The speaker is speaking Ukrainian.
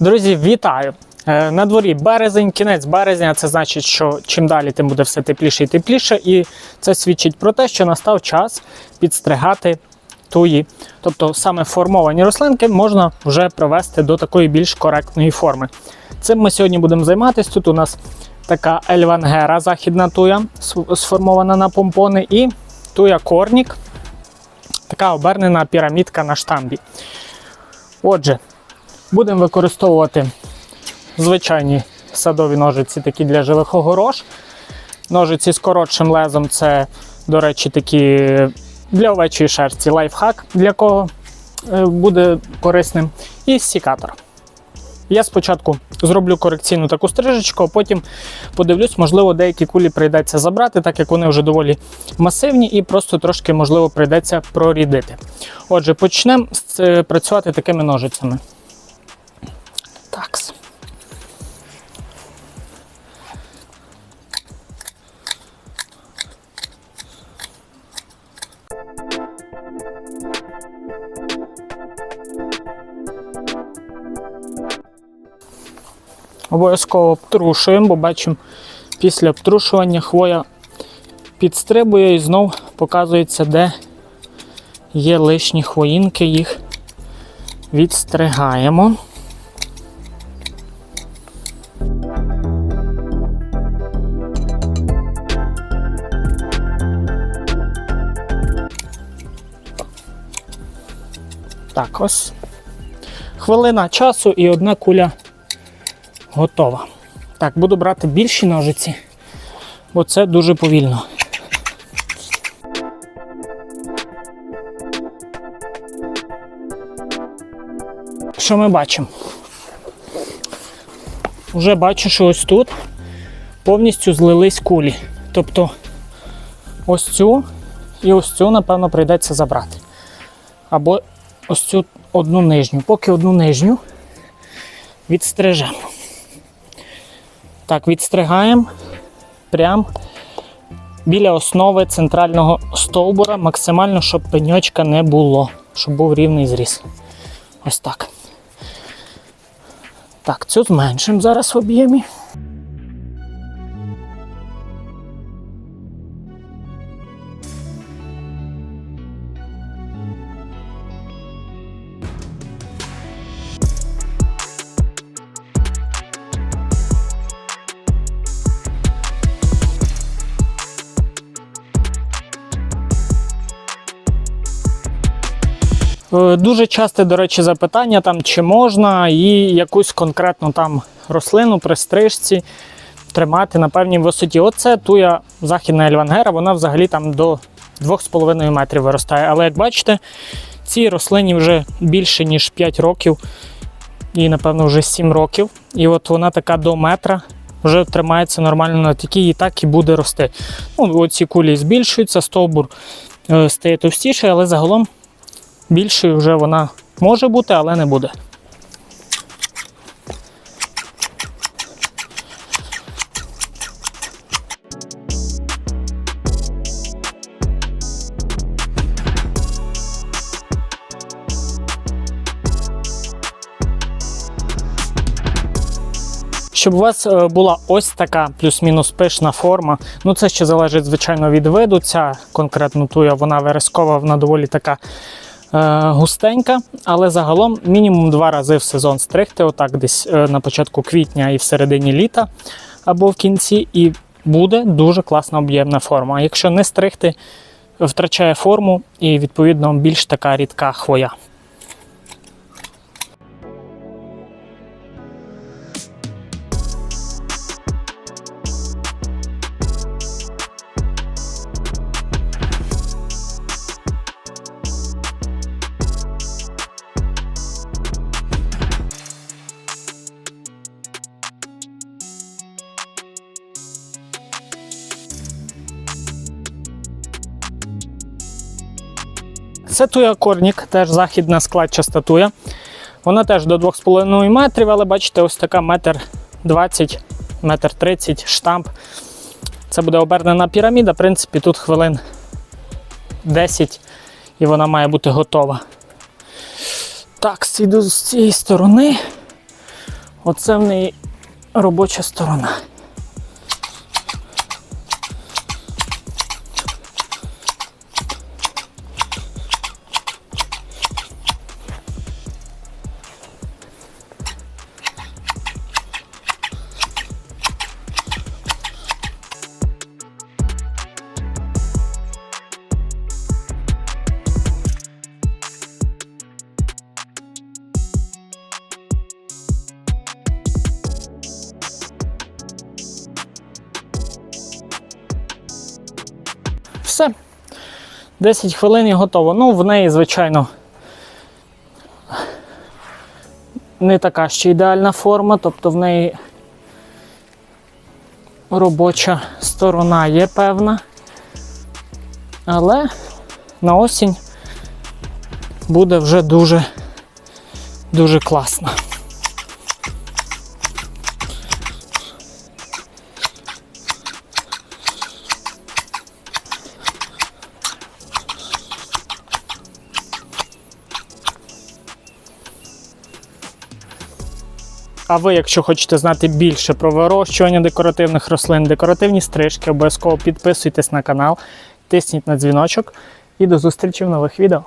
Друзі, вітаю! Е, На дворі березень, кінець березня. Це значить, що чим далі, тим буде все тепліше і тепліше. І це свідчить про те, що настав час підстригати туї. Тобто саме формовані рослинки можна вже привести до такої більш коректної форми. Цим ми сьогодні будемо займатися. Тут у нас така ельвангера, західна туя, сформована на помпони, і туя корнік, така обернена пірамідка на штамбі. Отже, будемо використовувати звичайні садові ножиці, такі для живих огорож. Ножиці з коротшим лезом це, до речі, такі для овечої шерсті лайфхак, для кого е, буде корисним. І сікатор. Я спочатку зроблю корекційну таку стрижечку, а потім подивлюсь, можливо, деякі кулі прийдеться забрати, так як вони вже доволі масивні, і просто трошки, можливо, прийдеться прорідити. Отже, почнемо е, працювати такими ножицями. Обов'язково обтрушуємо, бо бачимо, після обтрушування хвоя підстрибує і знов показується, де є лишні хвоїнки, їх відстригаємо. Так, ось. Хвилина часу і одна куля готова. Так, буду брати більші ножиці, бо це дуже повільно. Що ми бачимо? Уже бачу, що ось тут повністю злились кулі. Тобто ось цю і ось цю, напевно, прийдеться забрати. Або ось цю одну нижню. Поки одну нижню відстрижемо. Так, відстригаємо прямо біля основи центрального стовбура, максимально, щоб пеньочка не було, щоб був рівний зріз. Ось так. Так, цю зменшимо зараз в об'ємі. Дуже часте, до речі, запитання, там, чи можна і якусь конкретну там рослину при стрижці тримати на певній висоті. Оце туя західна ельвангера, вона взагалі там до 2,5 метрів виростає. Але як бачите, цій рослині вже більше, ніж 5 років, і, напевно, вже 7 років. І от вона така до метра. Вже тримається нормально на такій і так і буде рости. Ну, оці кулі збільшуються, стовбур е, стає товстіший, але загалом більшою вже вона може бути, але не буде. Щоб у вас е, була ось така плюс-мінус пишна форма. Ну це ще залежить, звичайно, від виду. Ця конкретно туя, вона верескова, вона доволі така густенька, але загалом мінімум два рази в сезон стригти, отак десь е, на початку квітня і в середині літа або в кінці, і буде дуже класна об'ємна форма. А якщо не стригти, втрачає форму і відповідно більш така рідка хвоя. Це туя корнік, теж західна складчаста туя. Вона теж до 2,5 метрів, але бачите, ось така метр 20, метр 30 штамп. Це буде обернена піраміда. В принципі, тут хвилин 10 і вона має бути готова. Так, іду з цієї сторони. Оце в неї робоча сторона. Все. 10 хвилин і готово. Ну, в неї, звичайно, не така ще ідеальна форма, тобто в неї робоча сторона є певна. Але на осінь буде вже дуже, дуже класно. А ви, якщо хочете знати більше про вирощування декоративних рослин, декоративні стрижки, обов'язково підписуйтесь на канал, тисніть на дзвіночок і до зустрічі в нових відео.